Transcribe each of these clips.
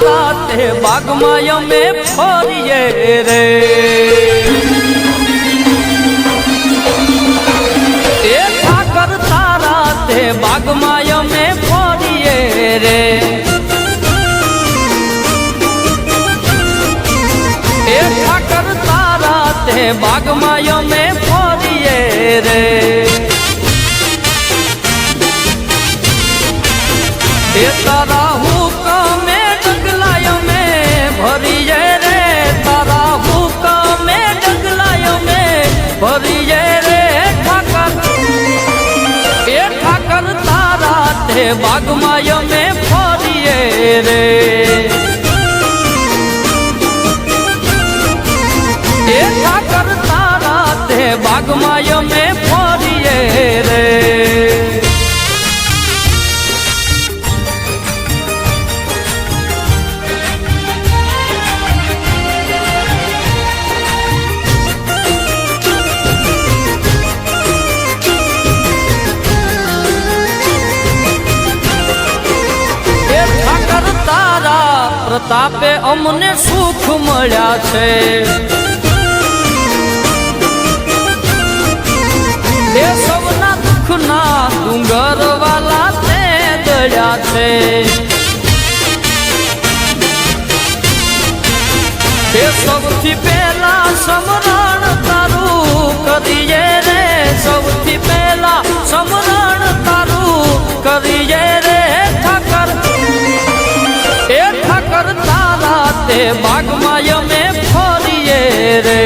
તારા તે બાગમાં અમે ફરીએ રે. એ ઠાકર તારા તે બાગમાં અમે ફરીએ રે. એ ઠાકર તારા તે બાગમાં અમે તે બાગમાં અમે ફરીએ રે. એ ઠાકર તારા તે બાગમાં પ્રતાપે અમને સુખ મળ્યા છે. એ સૌના દુઃખના ડુંગર વાલા તે દળ્યા છે. એ સૌથી પહેલા સમરણ તારું કરીએ. તે બાગમાં અમે ફરીએ રે.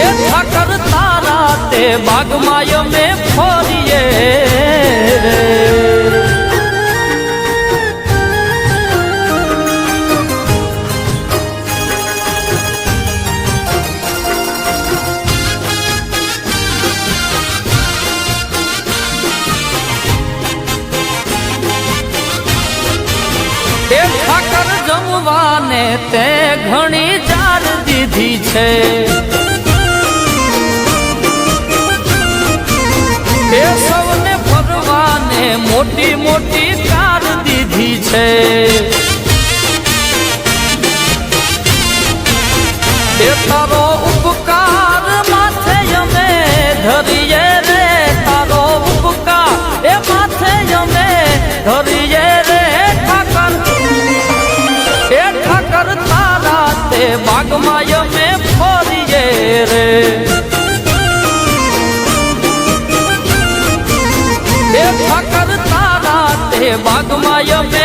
એ ઠાકર તારા તે બાગમાં અમે ફરીએ ઠાકર જમવાને તે ઘણી ચાર દીધી છે. સૌને ફરવાને મોટી મોટી કાર દીધી છે. એ એ ઠાકર